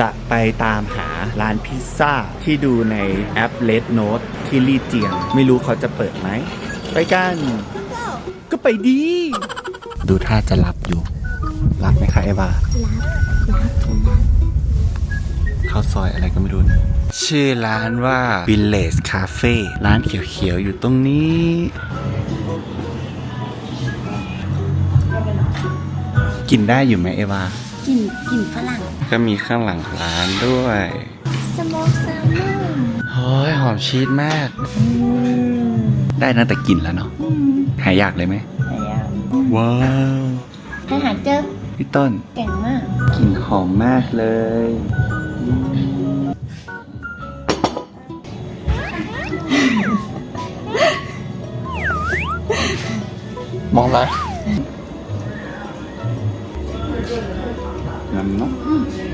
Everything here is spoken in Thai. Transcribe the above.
จะไปตามหาร้านพิซซ่า ที่ดูในแอป Red Note ที่ลี่เจียง ไม่รู้เขาจะเปิดไหม ไปกัน ก็ไปดี ดูท่าจะรับอยู่ รับไหมคะเอวาข้าวซอยอะไรก็ไม่รู้นะชื่อร้านว่า Village Cafe ร้านเขียวๆ อยู่ตรงนี้ กินได้อยู่ไหมเอวา กลิ่นกลิ่นฝรั่งก็มีข้างหลังร้านด้วยสโมกแซลมอนโอ้ยหอมชีสมากได้นะแต่กลินแล้วเนาะหายอยากเลยไหมว้าวให้หาเจอพี่ต้นเก่งมากกลิ่นหอมมากเลยมองอะ の、うん